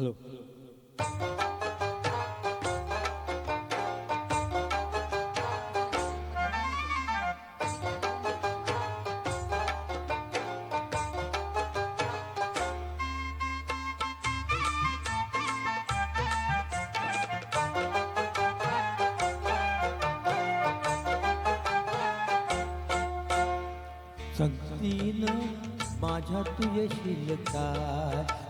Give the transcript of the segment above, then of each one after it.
Hello. संगतीन माझ्या तू काय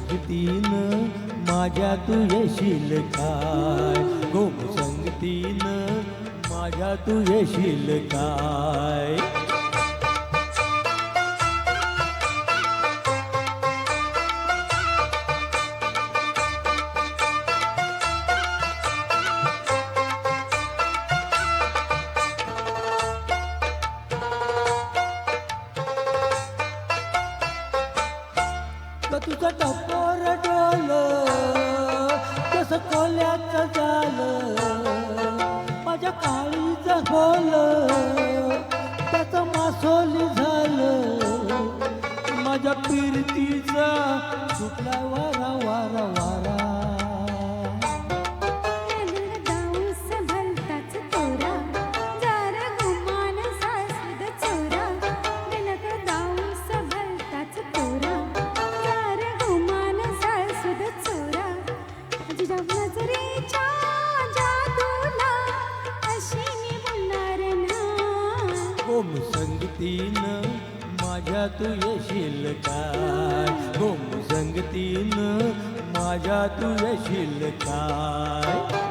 संगतीन माझ्या तू येशील काय? गोप संगतीन माझ्या तू येशील काय? का तुझं टपोर डोल कसं कोल्याचं झालं माझ्या काळीचं खोल त्याचं मासोली झालं. माझ्या पिरतीचा सुटला वारा वारा वारा. ओम संगतीन माझ्या तू येशील काय ओम संगतीन माझ्या तू येशील काय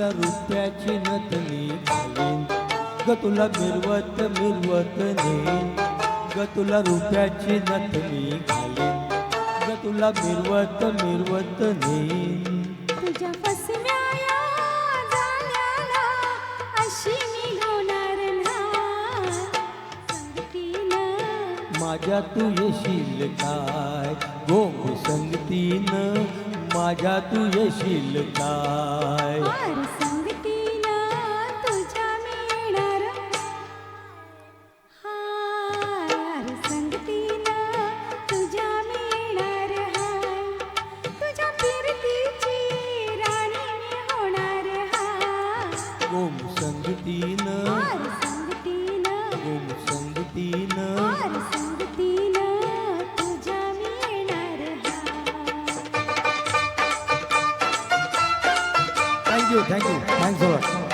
तुला रुपयाची नथनी घालीन ग तुला मिरवत मिरवत नेईन ग तुला रुपयाची नथनी घालीन ग तुला मिरवत मिरवत नेईन तुझ्या फसव्या झाल्याला अशी मी घावणार ना संगतीनं माझ्या तू येशील काय? गोम संगतीन माझ्या तू येशील काय? हाय गोम संगतीन आर संगतीला गोम संगतीन आर संगतीला तुझ्या मिळणार हाय थँक्यू थँक्यू थँक्स अ